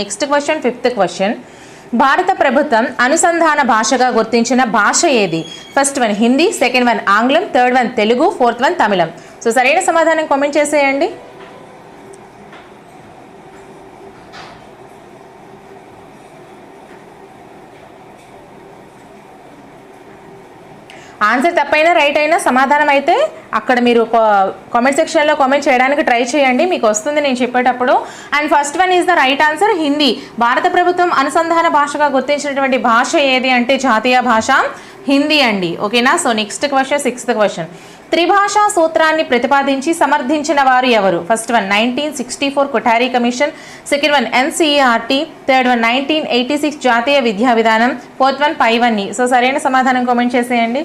Next question fifth question. భారత ప్రభుత్వం అనుసంధాన భాషగా గుర్తించిన భాష ఏది? First one Hindi second one ఆంగ్లం third one Telugu fourth one తమిళం. సో సరైన సమాధానం కామెంట్ చేసేయండి. ఆన్సర్ తప్పైనా రైట్ అయినా సమాధానం అయితే అక్కడ మీరు కామెంట్ సెక్షన్లో కామెంట్ చేయడానికి ట్రై చేయండి. మీకు వస్తుంది నేను చెప్పేటప్పుడు. And first one is the right answer Hindi భారత ప్రభుత్వం అనుసంధాన భాషగా గుర్తించినటువంటి భాష ఏది అంటే జాతీయ భాష? హిందీ అండి. ఓకేనా? So next question sixth question త్రిభాషా సూత్రాన్ని ప్రతిపాదించి సమర్థించిన వారు ఎవరు? First one nineteen sixty four Kothari commission second one NCERT third one nineteen eighty six జాతీయ విద్యా విధానం ఫోర్త్ వన్ పైవన్నీ సో సరైన సమాధానం కామెంట్ చేసేయండి.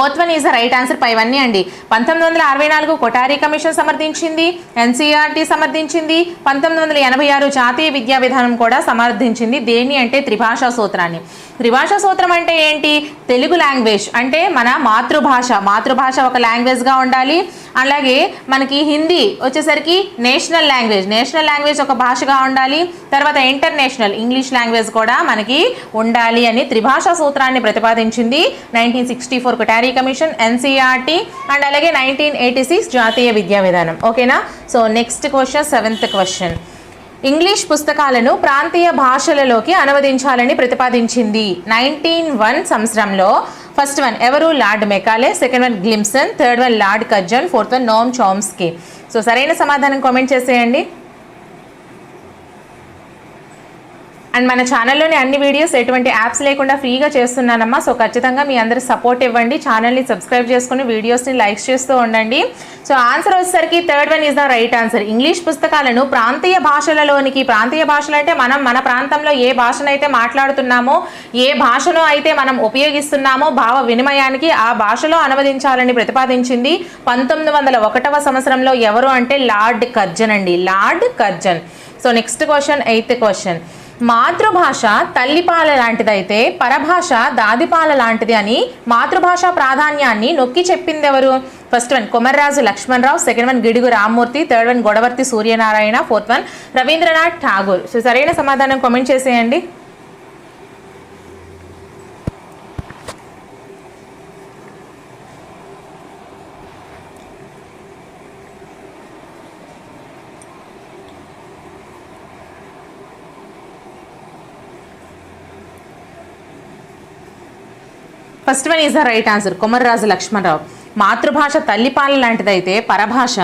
Fourth one is the right answer పైవన్నీ అండి. పంతొమ్మిది వందల అరవై నాలుగు కొటారి కమిషన్ సమర్థించింది ఎన్సీఆర్టీ సమర్థించింది పంతొమ్మిది వందల ఎనభై ఆరు జాతీయ విద్యా విధానం కూడా సమర్థించింది. దేన్ని అంటే త్రిభాషా సూత్రాన్ని. త్రిభాషా సూత్రం అంటే ఏంటి? తెలుగు లాంగ్వేజ్ అంటే మన మాతృభాష. మాతృభాష ఒక లాంగ్వేజ్గా ఉండాలి. అలాగే మనకి హిందీ వచ్చేసరికి నేషనల్ లాంగ్వేజ్. నేషనల్ లాంగ్వేజ్ ఒక భాషగా ఉండాలి. తర్వాత ఇంటర్నేషనల్ ఇంగ్లీష్ లాంగ్వేజ్ కూడా మనకి ఉండాలి అని త్రిభాషా సూత్రాన్ని ప్రతిపాదించింది. Nineteen sixty four Kothari commission NCERT and అలాగే నైన్టీన్ ఎయిటీ సిక్స్ జాతీయ విద్యా విధానం. ఓకేనా so next question seventh question English పుస్తకాలను ప్రాంతీయ భాషలలోకి అనువదించాలని ప్రతిపాదించింది నైన్టీన్ వన్ సంవత్సరంలో. ఫస్ట్ వన్ ఎవరు? Lord Macaulay. Second one గ్లిమ్సన్. Third one lord Curzon fourth one Noam Chomsky. So సరైన సమాధానం కామెంట్ చేసేయండి. అండ్ మన ఛానల్లోని అన్ని వీడియోస్ ఎటువంటి యాప్స్ లేకుండా ఫ్రీగా చేస్తున్నానమ్మా. సో ఖచ్చితంగా మీ అందరి సపోర్ట్ ఇవ్వండి. ఛానల్ని సబ్స్క్రైబ్ చేసుకుని వీడియోస్ని లైక్స్ చేస్తూ ఉండండి. సో ఆన్సర్ వచ్చేసరికి third one is the right answer. English పుస్తకాలను ప్రాంతీయ భాషలలోనికి ప్రాంతీయ భాషలు అంటే మనం మన ప్రాంతంలో ఏ భాషనైతే మాట్లాడుతున్నామో ఏ భాషను అయితే మనం ఉపయోగిస్తున్నామో భావ వినిమయానికి ఆ భాషలో అనువదించాలని ప్రతిపాదించింది పంతొమ్మిది వందల ఒకటవ సంవత్సరంలో ఎవరు అంటే లార్డ్ కర్జన్ అండి. Lord Curzon. So next question eighth question. మాతృభాష తల్లిపాల లాంటిదైతే పరభాష దాదిపాల లాంటిది అని మాతృభాష ప్రాధాన్యాన్ని నొక్కి చెప్పింది ఎవరు first one Komarraju Lakshmanarao second one Gidugu Rammurthy third one Godavarthi Suryanarayana fourth one Rabindranath Tagore. So సరైన సమాధానం కామెంట్ చేసేయండి. First one is the right answer Komarraju Lakshmanarao. మాతృభాష తల్లిపాల లాంటిదైతే పరభాష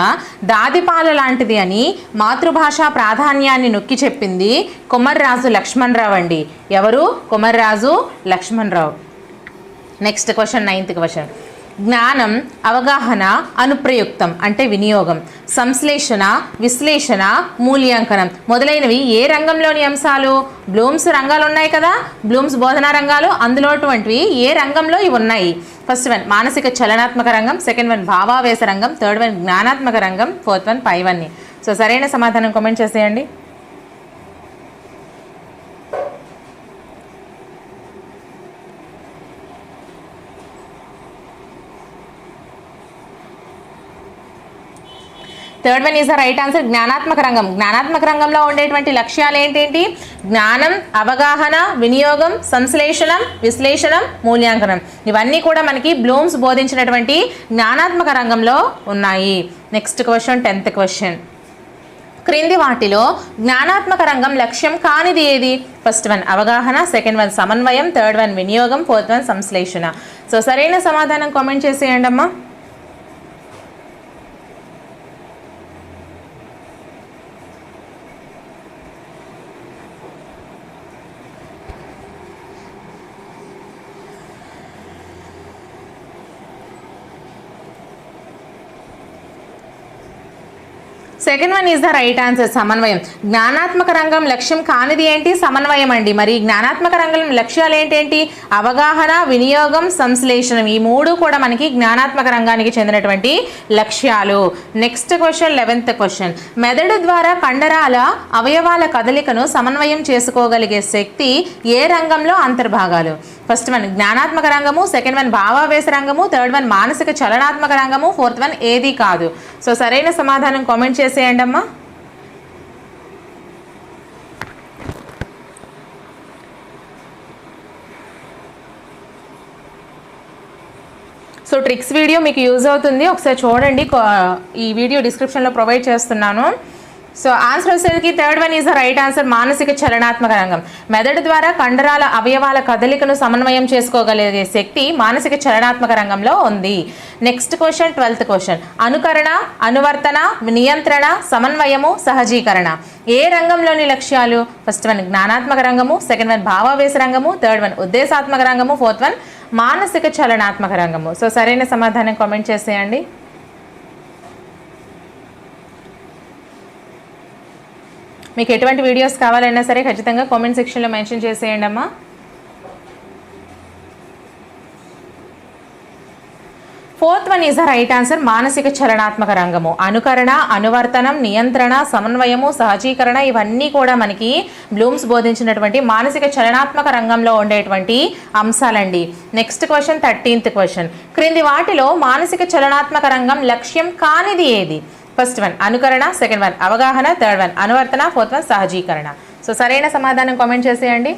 దాదిపాల లాంటిది అని మాతృభాష ప్రాధాన్యాన్ని నొక్కి చెప్పింది కొమర్రాజు లక్ష్మణరావు అండి. ఎవరు? Komarraju Lakshmanarao. Next question ninth question జ్ఞానం అవగాహన అనుప్రయుక్తం అంటే వినియోగం. సంశ్లేషణ విశ్లేషణ మూల్యాంకనం మొదలైనవి ఏ రంగంలోని అంశాలు? బ్లూమ్స్ రంగాలు ఉన్నాయి కదా? బ్లూమ్స్ బోధనా రంగాలు అందులోటువంటివి ఏ రంగంలో ఇవి ఉన్నాయి? ఫస్ట్ వన్ మానసిక చలనాత్మక రంగం సెకండ్ వన్ భావావేశ రంగం థర్డ్ వన్ జ్ఞానాత్మక రంగం ఫోర్త్ వన్ పైవన్ని. సో సరైన సమాధానం కామెంట్ చేసేయండి. Third one is the right answer జ్ఞానాత్మక రంగం. జ్ఞానాత్మక రంగంలో ఉండేటువంటి లక్ష్యాలు ఏంటేంటి? జ్ఞానం అవగాహన వినియోగం సంశ్లేషణం విశ్లేషణం మూల్యాంకనం. ఇవన్నీ కూడా మనకి బ్లూమ్స్ బోధించినటువంటి జ్ఞానాత్మక రంగంలో ఉన్నాయి. నెక్స్ట్ క్వశ్చన్ టెన్త్ క్వశ్చన్ క్రింది వాటిలో జ్ఞానాత్మక రంగం లక్ష్యం కానిది ఏది? ఫస్ట్ వన్ అవగాహన సెకండ్ వన్ సమన్వయం థర్డ్ వన్ వినియోగం ఫోర్త్ వన్ సంశ్లేషణ. సో సరైన సమాధానం కామెంట్ చేసేయండి అమ్మా second one is the right answer సమన్వయం. జ్ఞానాత్మక రంగం లక్ష్యం కానిది ఏంటి? సమన్వయం అండి. మరి జ్ఞానాత్మక రంగం లక్ష్యాలు ఏంటేంటి? అవగాహన వినియోగం సంశ్లేషణం. ఈ మూడు కూడా మనకి జ్ఞానాత్మక రంగానికి చెందినటువంటి లక్ష్యాలు. నెక్స్ట్ క్వశ్చన్ లెవెన్త్ క్వశ్చన్ మెదడు ద్వారా కండరాల అవయవాల కదలికను సమన్వయం చేసుకోగలిగే శక్తి ఏ రంగంలో అంతర్భాగాలు? ఫస్ట్ వన్ జ్ఞానాత్మక రంగము. సెకండ్ వన్ భావావేశ రంగము. థర్డ్ వన్ మానసిక చలనాత్మక రంగము. ఫోర్త్ వన్ ఏది కాదు. సో సరైన సమాధానం కామెంట్ చేసేయండి అమ్మా. సో ట్రిక్స్ వీడియో మీకు యూజ్ అవుతుంది. ఒకసారి చూడండి. ఈ వీడియో డిస్క్రిప్షన్లో ప్రొవైడ్ చేస్తున్నాను. సో ఆన్సర్ వచ్చేసరికి third one is the right answer మానసిక చలనాత్మక రంగం. మెదడు ద్వారా కండరాల అవయవాల కదలికను సమన్వయం చేసుకోగలిగే శక్తి మానసిక చలనాత్మక రంగంలో ఉంది. నెక్స్ట్ క్వశ్చన్ ట్వెల్త్ క్వశ్చన్ అనుకరణ అనువర్తన నియంత్రణ సమన్వయము సహజీకరణ. ఏ రంగంలోని లక్ష్యాలు? ఫస్ట్ వన్ జ్ఞానాత్మక రంగము సెకండ్ వన్ భావావేశ రంగము థర్డ్ వన్ ఉద్దేశాత్మక రంగము ఫోర్త్ వన్ మానసిక చలనాత్మక రంగము. సో సరైన సమాధానం కామెంట్ చేసేయండి. మీకు ఎటువంటి వీడియోస్ కావాలన్నా సరే ఖచ్చితంగా కామెంట్ సెక్షన్లో మెన్షన్ చేసేయండి అమ్మా. Fourth one is the right answer మానసిక చలనాత్మక రంగము. అనుకరణ అనువర్తనం నియంత్రణ సమన్వయము సహజీకరణ ఇవన్నీ కూడా మనకి బ్లూమ్స్ బోధించినటువంటి మానసిక చలనాత్మక రంగంలో ఉండేటువంటి అంశాలండి. నెక్స్ట్ క్వశ్చన్ థర్టీన్త్ క్వశ్చన్ క్రింది వాటిలో మానసిక చలనాత్మక రంగం లక్ష్యం కానిది ఏది? ఫస్ట్ వన్ అనుకరణ సెకండ్ వన్ అవగాహన థర్డ్ వన్ అనువర్తన ఫోర్త్ వన్ సహజీకరణ. సో సరైన సమాధానం కామెంట్ చేసేయండి.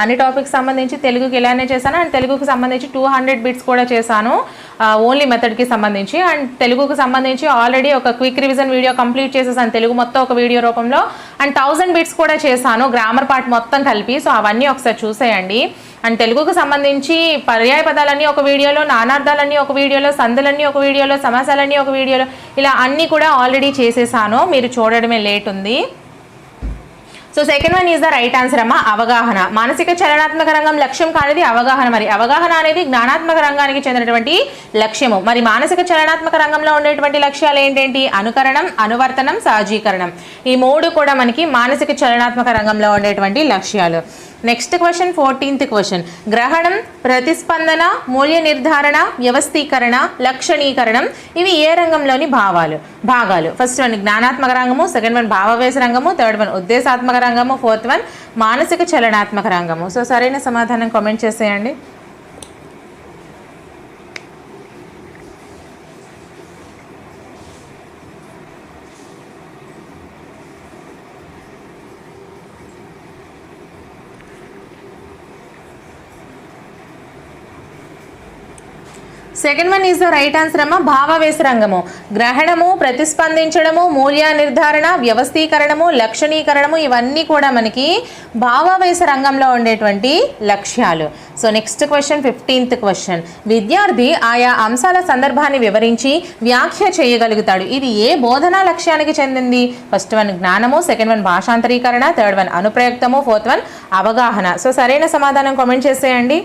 అన్ని టాపిక్స్ సంబంధించి తెలుగుకి ఇలానే చేశాను. అండ్ తెలుగుకి సంబంధించి టూ హండ్రెడ్ బిట్స్ కూడా చేశాను. ఓన్లీ మెథడ్కి సంబంధించి. అండ్ తెలుగుకి సంబంధించి ఆల్రెడీ ఒక క్విక్ రివిజన్ వీడియో కంప్లీట్ చేసేసాను. తెలుగు మొత్తం ఒక వీడియో రూపంలో. అండ్ థౌజండ్ బిట్స్ కూడా చేశాను. గ్రామర్ పార్ట్ మొత్తం కలిపి. సో అవన్నీ ఒకసారి చూసేయండి. అండ్ తెలుగుకు సంబంధించి పర్యాయ పదాలన్నీ ఒక వీడియోలో నానార్థాలన్నీ ఒక వీడియోలో సందులన్నీ ఒక వీడియోలో సమాసాలన్నీ ఒక వీడియోలో ఇలా అన్నీ కూడా ఆల్రెడీ చేసేసాను. మీరు చూడడమే లేట్ ఉంది. So second one is the right answer అమ్మ అవగాహన. మానసిక చలనాత్మక రంగం లక్ష్యం కానిది అవగాహన మరి. అవగాహన అనేది జ్ఞానాత్మక రంగానికి చెందినటువంటి లక్ష్యము. మరి మానసిక చలనాత్మక రంగంలో ఉండేటువంటి లక్ష్యాలు ఏంటేంటి? అనుకరణం అనువర్తనం సహజీకరణం. ఈ మూడు కూడా మనకి మానసిక చలనాత్మక రంగంలో ఉండేటువంటి లక్ష్యాలు. నెక్స్ట్ క్వశ్చన్ ఫోర్టీన్త్ క్వశ్చన్ గ్రహణం ప్రతిస్పందన మూల్య నిర్ధారణ వ్యవస్థీకరణ లక్షణీకరణం. ఇవి ఏ రంగంలోని భావాలు? భాగాలు. ఫస్ట్ వన్ జ్ఞానాత్మక రంగము. సెకండ్ వన్ భావవేశ రంగము. థర్డ్ వన్ ఉద్దేశాత్మక రంగము. ఫోర్త్ వన్ మానసిక చలనాత్మక రంగము. సో సరైన సమాధానం కామెంట్ చేసేయండి. Second one is the right answer అమ్మ భావావేశ రంగము. గ్రహణము ప్రతిస్పందించడము మూల్య నిర్ధారణ వ్యవస్థీకరణము లక్షణీకరణము ఇవన్నీ కూడా మనకి భావావేశ రంగంలో ఉండేటువంటి లక్ష్యాలు. So next question fifteenth question విద్యార్థి ఆయా అంశాల సందర్భాన్ని వివరించి వ్యాఖ్య చేయగలుగుతాడు. ఇది ఏ బోధనా లక్ష్యానికి చెందింది? ఫస్ట్ వన్ జ్ఞానము సెకండ్ వన్ భాషాంతరీకరణ థర్డ్ వన్ అనుప్రయుక్తము ఫోర్త్ వన్ అవగాహన. సో సరైన సమాధానం కామెంట్ చేసేయండి.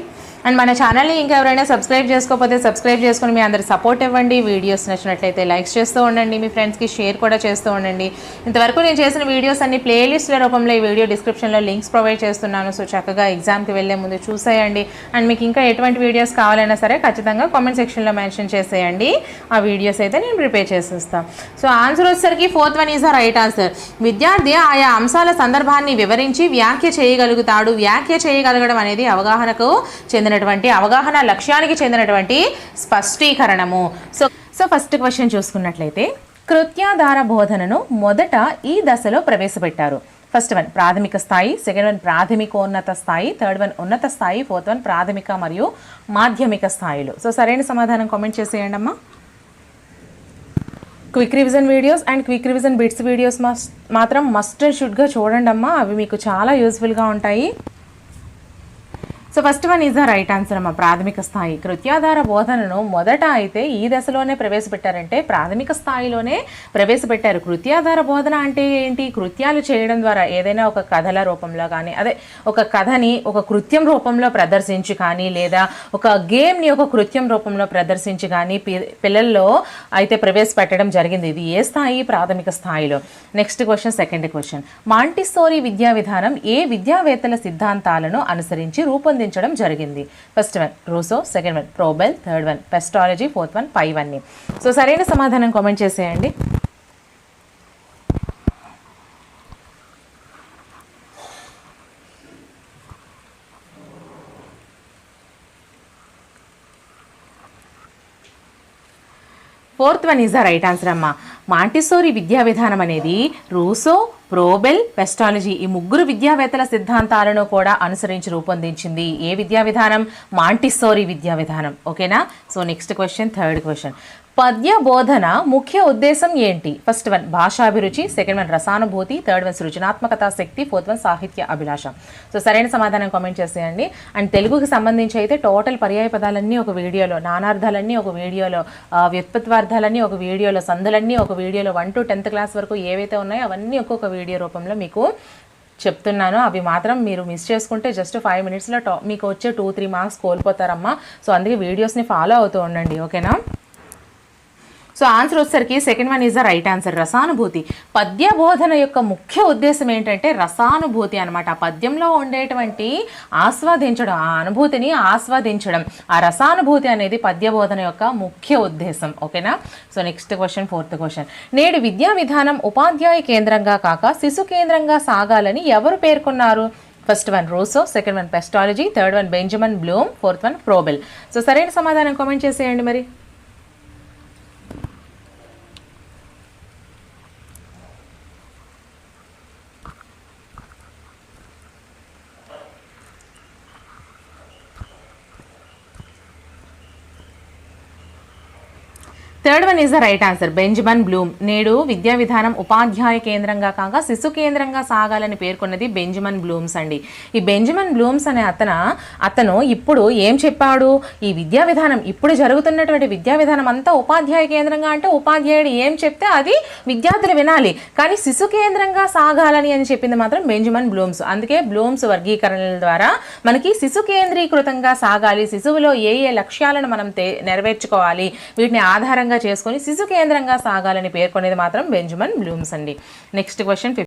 అండ్ మన ఛానల్ని ఇంకెవరైనా సబ్స్క్రైబ్ చేసుకోకపోతే సబ్స్క్రైబ్ చేసుకుని మీ అందరి సపోర్ట్ ఇవ్వండి. వీడియోస్ నచ్చినట్లయితే లైక్స్ చేస్తూ ఉండండి. మీ ఫ్రెండ్స్కి షేర్ కూడా చేస్తూ ఉండండి. ఇంతవరకు నేను చేసిన వీడియోస్ అన్ని ప్లేలిస్ట్ల రూపంలో ఈ వీడియో డిస్క్రిప్షన్లో లింక్స్ ప్రొవైడ్ చేస్తున్నాను. సో చక్కగా ఎగ్జామ్కి వెళ్ళే ముందు చూసేయండి. అండ్ మీకు ఇంకా ఎటువంటి వీడియోస్ కావాలైనా సరే ఖచ్చితంగా కామెంట్ సెక్షన్లో మెన్షన్ చేసేయండి. ఆ వీడియోస్ అయితే నేను ప్రిపేర్ చేసేస్తాను సో ఆన్సర్ వచ్చేసరికి fourth one is the right answer విద్యార్థి ఆయా అంశాల సందర్భాన్ని వివరించి వ్యాఖ్య చేయగలుగుతాడు. వ్యాఖ్య చేయగలగడం అనేది అవగాహనకు చెందినటువంటి అవగాహన లక్ష్యానికి చెందినటువంటి స్పష్టీకరణము. సో సో ఫస్ట్ క్వశ్చన్ చూసుకున్నట్లయితే కృత్యాధార బోధనను మొదట ఈ దశలో ప్రవేశపెట్టారు. ఫస్ట్ వన్ ప్రాథమిక స్థాయి సెకండ్ వన్ ప్రాథమికోన్నత స్థాయి థర్డ్ వన్ ఉన్నత స్థాయి ఫోర్త్ వన్ ప్రాథమిక మరియు మాధ్యమిక స్థాయిలు. సో సరైన సమాధానం కామెంట్ చేసేయండి అమ్మా. Quick revision videos and quick revision bits videos మాత్రం మస్ట్ అండ్ షుడ్గా చూడండి అమ్మా. అవి మీకు చాలా యూస్ఫుల్గా ఉంటాయి. So first one is the right answer అమ్మ. ప్రాథమిక స్థాయి. కృత్యాధార బోధనను మొదట అయితే ఈ దశలోనే ప్రవేశపెట్టారంటే ప్రాథమిక స్థాయిలోనే ప్రవేశపెట్టారు. కృత్యాధార బోధన అంటే ఏంటి? కృత్యాలు చేయడం ద్వారా ఏదైనా ఒక కథల రూపంలో కానీ అదే ఒక కథని ఒక కృత్యం రూపంలో ప్రదర్శించి కానీ లేదా ఒక గేమ్ని ఒక కృత్యం రూపంలో ప్రదర్శించి కానీ పి- పిల్లల్లో అయితే ప్రవేశపెట్టడం జరిగింది. ఇది ఏ స్థాయి? ప్రాథమిక స్థాయిలో. Next question second question Montessori విద్యా విధానం ఏ విద్యావేత్తల సిద్ధాంతాలను అనుసరించి రూపొందించడం జరిగింది. First one Rousseau second one Froebel third one Pestalozzi fourth one పైవన్నీ సో సరైన సమాధానం కామెంట్ చేసేయండి. Fourth one is the right answer అమ్మ. మాంటిసోరీ విద్యా విధానం అనేది రూసో ప్రోబెల్ పెస్టాలజీ ఈ ముగ్గురు విద్యావేత్తల సిద్ధాంతాలను కూడా అనుసరించి రూపొందించింది. ఏ విద్యా విధానం? మాంటిసోరీ విద్యా విధానం. ఓకేనా? So next question third question పద్య బోధన ముఖ్య ఉద్దేశం ఏంటి? ఫస్ట్ వన్ భాషాభిరుచి సెకండ్ వన్ రసానుభూతి థర్డ్ వన్ సృజనాత్మకత శక్తి ఫోర్త్ వన్ సాహిత్య అభిలాష. సో సరైన సమాధానం కామెంట్ చేసేయండి. అండ్ తెలుగుకి సంబంధించి అయితే టోటల్ పర్యాయ పదాలన్నీ ఒక వీడియోలో నానార్థాలన్నీ ఒక వీడియోలో వ్యుత్పత్వార్థాలన్నీ ఒక వీడియోలో సందులన్నీ ఒక వీడియోలో వన్ టు టెన్త్ క్లాస్ వరకు ఏవైతే ఉన్నాయో అవన్నీ ఒక్కొక్క వీడియో రూపంలో మీకు చెప్తున్నాను. అవి మాత్రం మీరు మిస్ చేసుకుంటే జస్ట్ ఫైవ్ మినిట్స్లో టా మీకు వచ్చే టూ త్రీ మార్క్స్ కోల్పోతారమ్మా. సో అందుకే వీడియోస్ని ఫాలో అవుతూ ఉండండి. ఓకేనా సో ఆన్సర్ వచ్చేసరికి second one is the right answer. రసానుభూతి. పద్య బోధన యొక్క ముఖ్య ఉద్దేశం ఏంటంటే రసానుభూతి అనమాట ఆ పద్యంలో ఉండేటువంటి ఆస్వాదించడం ఆ అనుభూతిని ఆస్వాదించడం. ఆ రసానుభూతి అనేది పద్య బోధన యొక్క ముఖ్య ఉద్దేశం. ఓకేనా? So next question fourth question. నేడు విద్యా విధానం ఉపాధ్యాయ కేంద్రంగా కాక శిశు కేంద్రంగా సాగాలని ఎవరు పేర్కొన్నారు? First one Rousseau second one Pestalozzi third one Benjamin Bloom fourth one Froebel so సరైన సమాధానం కామెంట్ చేసేయండి మరి. Third one is the right answer Benjamin Bloom నేడు విద్యా విధానం ఉపాధ్యాయ కేంద్రంగా కాక శిశు కేంద్రంగా సాగాలని పేర్కొన్నది బెంజమన్ బ్లూమ్స్ అండి. ఈ బెంజమిన్ బ్లూమ్స్ అనే అతను అతను ఇప్పుడు ఏం చెప్పాడు? ఈ విద్యా విధానం ఇప్పుడు జరుగుతున్నటువంటి విద్యా విధానం అంతా ఉపాధ్యాయ కేంద్రంగా అంటే ఉపాధ్యాయుడు ఏం చెప్తే అది విద్యార్థులు వినాలి. కానీ శిశు కేంద్రంగా సాగాలని అని చెప్పింది మాత్రం బెంజమిన్ బ్లూమ్స్ అందుకే బ్లూమ్స్ వర్గీకరణల ద్వారా మనకి శిశు కేంద్రీకృతంగా సాగాలి. శిశువులో ఏ ఏ లక్ష్యాలను మనం నెరవేర్చుకోవాలి? వీటిని ఆధారంగా చేసుకొని శిశు కేంద్రంగా సాగాలని పేర్కొనేది మాత్రం బెంజమిన్ బ్లూమ్స్ అండి. Next question